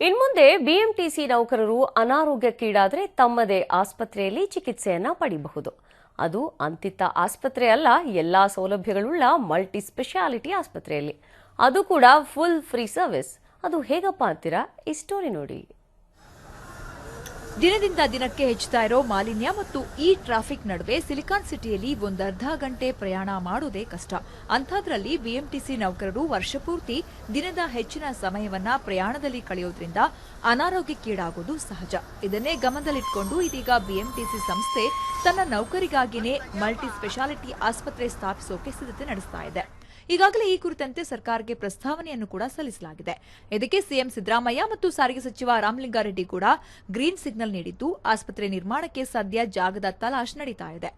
ಇನ್ಮುಂದೆ ಬಿಎಂಟಿಸಿ ನೌಕರರು ಅನಾರೋಗ್ಯಕ್ಕೀಡಾದರೆ ತಮ್ಮದೇ ಆಸ್ಪತ್ರೆಯಲ್ಲಿ ಚಿಕಿತ್ಸೆಯನ್ನ ಪಡೆಯಬಹುದು ಅದು ಅಂತಿತ್ತ ಆಸ್ಪತ್ರೆ ಅಲ್ಲ, ಎಲ್ಲಾ ಸೌಲಭ್ಯಗಳುಳ್ಳ ಮಲ್ಟಿ ಸ್ಪೆಷಾಲಿಟಿ ಆಸ್ಪತ್ರೆಯಲ್ಲಿ. ಅದು ಕೂಡ ಫುಲ್ ಫ್ರೀ ಸರ್ವಿಸ್ ಅದು ಹೇಗಪ್ಪ ಅಂತೀರಾ? ಈ ಸ್ಟೋರಿ ನೋಡಿ. ದಿನದಿಂದ ದಿನಕ್ಕೆ ಹೆಚ್ಚುತ್ತಾ ಇರೋ ಮಾಲಿನ್ಯ ಮತ್ತು ಈ ಟ್ರಾಫಿಕ್ ನಡುವೆ ಸಿಲಿಕಾನ್ ಸಿಟಿಯಲ್ಲಿ ಒಂದರ್ಧ ಗಂಟೆ ಪ್ರಯಾಣ ಮಾಡೋದೇ ಕಷ್ಟ. ಅಂಥದ್ರಲ್ಲಿ ಬಿಎಂಟಿಸಿ ನೌಕರರು ವರ್ಷಪೂರ್ತಿ ದಿನದ ಹೆಚ್ಚಿನ ಸಮಯವನ್ನ ಪ್ರಯಾಣದಲ್ಲಿ ಕಳೆಯೋದ್ರಿಂದ ಅನಾರೋಗ್ಯಕ್ಕೀಡಾಗೋದು ಸಹಜ. ಇದನ್ನೇ ಗಮನದಲ್ಲಿಟ್ಕೊಂಡು ಇದೀಗ ಬಿಎಂಟಿಸಿ ಸಂಸ್ಥೆ ತನ್ನ ನೌಕರಿಗಾಗಿನೇ ಮಲ್ಟಿ ಸ್ಪೆಷಾಲಿಟಿ ಆಸ್ಪತ್ರೆ ಸ್ಥಾಪಿಸೋಕೆ ಸಿದ್ಧತೆ ನಡೆಸ್ತಾ ಇದೆ. ಈಗಾಗಲೇ ಈ ಕುರಿತಂತೆ ಸರ್ಕಾರಕ್ಕೆ ಪ್ರಸ್ತಾವನೆಯನ್ನು ಕೂಡ ಸಲ್ಲಿಸಲಾಗಿದೆ. ಇದಕ್ಕೆ ಸಿಎಂ ಸಿದ್ದರಾಮಯ್ಯ ಮತ್ತು ಸಾರಿಗೆ ಸಚಿವ ರಾಮಲಿಂಗಾರೆಡ್ಡಿ ಕೂಡ ಗ್ರೀನ್ ಸಿಗ್ನಲ್ ನೀಡಿದ್ದು, ಆಸ್ಪತ್ರೆ ನಿರ್ಮಾಣಕ್ಕೆ ಸದ್ಯ ಜಾಗದ ತಲಾಶ್ ನಡೀತಾ ಇದೆ.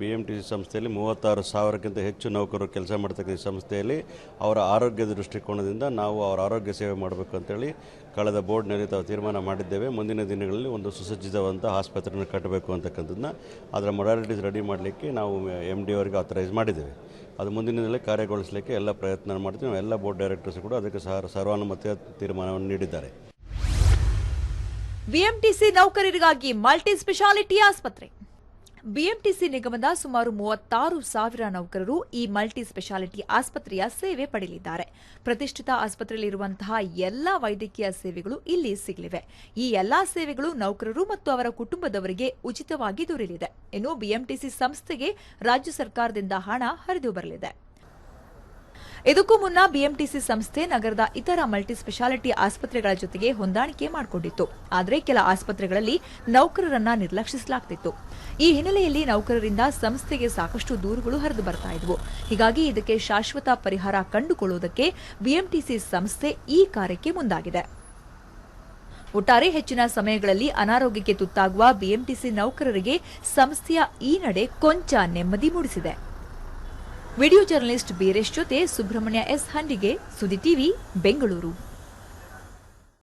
ಬಿ ಎಂ ಟಿ ಸಿ ಸಂಸ್ಥೆಯಲ್ಲಿ ಮೂವತ್ತಾರು ಸಾವಿರಕ್ಕಿಂತ ಹೆಚ್ಚು ನೌಕರರು ಕೆಲಸ ಮಾಡ್ತಕ್ಕಂಥ ಸಂಸ್ಥೆಯಲ್ಲಿ ಅವರ ಆರೋಗ್ಯದ ದೃಷ್ಟಿಕೋನದಿಂದ ನಾವು ಅವರ ಆರೋಗ್ಯ ಸೇವೆ ಮಾಡಬೇಕು ಅಂತೇಳಿ ಕಳೆದ ಬೋರ್ಡ್ನಲ್ಲಿ ತಾವು ತೀರ್ಮಾನ ಮಾಡಿದ್ದೇವೆ. ಮುಂದಿನ ದಿನಗಳಲ್ಲಿ ಒಂದು ಸುಸಜ್ಜಿತವಾದಂಥ ಆಸ್ಪತ್ರೆಯನ್ನು ಕಟ್ಟಬೇಕು ಅಂತಕ್ಕಂಥದ್ದನ್ನ ಅದರ ಮೊಡಾಲಿಟೀಸ್ ರೆಡಿ ಮಾಡಲಿಕ್ಕೆ ನಾವು ಎಂ ಡಿ ಅವರಿಗೆ ಆಥರೈಸ್ ಮಾಡಿದ್ದೇವೆ. ಅದು ಮುಂದಿನ ದಿನದಲ್ಲಿ ಕಾರ್ಯಗೊಳಿಸಲಿಕ್ಕೆ ಎಲ್ಲ ಪ್ರಯತ್ನ ಮಾಡ್ತೀವಿ. ನಾವು ಎಲ್ಲ ಬೋರ್ಡ್ ಡೈರೆಕ್ಟರ್ಸ್ ಕೂಡ ಅದಕ್ಕೆ ಸಹ ಸರ್ವಾನುಮತಿಯ ತೀರ್ಮಾನವನ್ನು ನೀಡಿದ್ದಾರೆ. ಬಿಎಂಟಿಸಿ ನೌಕರರಿಗಾಗಿ ಮಲ್ಟಿ ಸ್ಪೆಷಾಲಿಟಿ ಆಸ್ಪತ್ರೆ. ಬಿಎಂಟಿಸಿ ನಿಗಮದ ಸುಮಾರು ಮೂವತ್ತಾರು ಸಾವಿರ ನೌಕರರು ಈ ಮಲ್ಟಿ ಸ್ಪೆಷಾಲಿಟಿ ಆಸ್ಪತ್ರೆಯ ಸೇವೆ ಪಡೆಯಲಿದ್ದಾರೆ. ಪ್ರತಿಷ್ಠಿತ ಆಸ್ಪತ್ರೆಯಲ್ಲಿರುವಂತಹ ಎಲ್ಲ ವೈದ್ಯಕೀಯ ಸೇವೆಗಳು ಇಲ್ಲಿ ಸಿಗಲಿವೆ. ಈ ಎಲ್ಲಾ ಸೇವೆಗಳು ನೌಕರರು ಮತ್ತು ಅವರ ಕುಟುಂಬದವರಿಗೆ ಉಚಿತವಾಗಿ ದೊರೆಯಲಿದೆ. ಇನ್ನು ಬಿಎಂಟಿಸಿ ಸಂಸ್ಥೆಗೆ ರಾಜ್ಯ ಸರ್ಕಾರದಿಂದ ಹಣ ಹರಿದು ಬರಲಿದೆ. ಇದಕ್ಕೂ ಮುನ್ನ ಬಿಎಂಟಿಸಿ ಸಂಸ್ಥೆ ನಗರದ ಇತರ ಮಲ್ಟಿ ಸ್ಪೆಷಾಲಿಟಿ ಆಸ್ಪತ್ರೆಗಳ ಜೊತೆಗೆ ಹೊಂದಾಣಿಕೆ ಮಾಡಿಕೊಂಡಿತ್ತು. ಆದರೆ ಕೆಲ ಆಸ್ಪತ್ರೆಗಳಲ್ಲಿ ನೌಕರರನ್ನ ನಿರ್ಲಕ್ಷಿಸಲಾಗ್ತಿತ್ತು. ಈ ಹಿನ್ನೆಲೆಯಲ್ಲಿ ನೌಕರರಿಂದ ಸಂಸ್ಥೆಗೆ ಸಾಕಷ್ಟು ದೂರುಗಳು ಹರಿದು ಬರ್ತಾ ಇದ್ವು. ಹೀಗಾಗಿ ಇದಕ್ಕೆ ಶಾಶ್ವತ ಪರಿಹಾರ ಕಂಡುಕೊಳ್ಳುವುದಕ್ಕೆ ಬಿಎಂಟಿಸಿ ಸಂಸ್ಥೆ ಈ ಕಾರ್ಯಕ್ಕೆ ಮುಂದಾಗಿದೆ. ಒಟ್ಟಾರೆ ಹೆಚ್ಚಿನ ಸಮಯಗಳಲ್ಲಿ ಅನಾರೋಗ್ಯಕ್ಕೆ ತುತ್ತಾಗುವ ಬಿಎಂಟಿಸಿ ನೌಕರರಿಗೆ ಸಂಸ್ಥೆಯ ಈ ನಡೆ ಕೊಂಚ ನೆಮ್ಮದಿ ಮೂಡಿಸಿದೆ. ವಿಡಿಯೋ ಜರ್ನಲಿಸ್ಟ್ ಬೀರೇಶ್ ಜೊತೆ ಸುಬ್ರಹ್ಮಣ್ಯ ಎಸ್ ಹಂಡಿಗೆ ಸುದ್ದಿ ಟಿವಿ ಬೆಂಗಳೂರು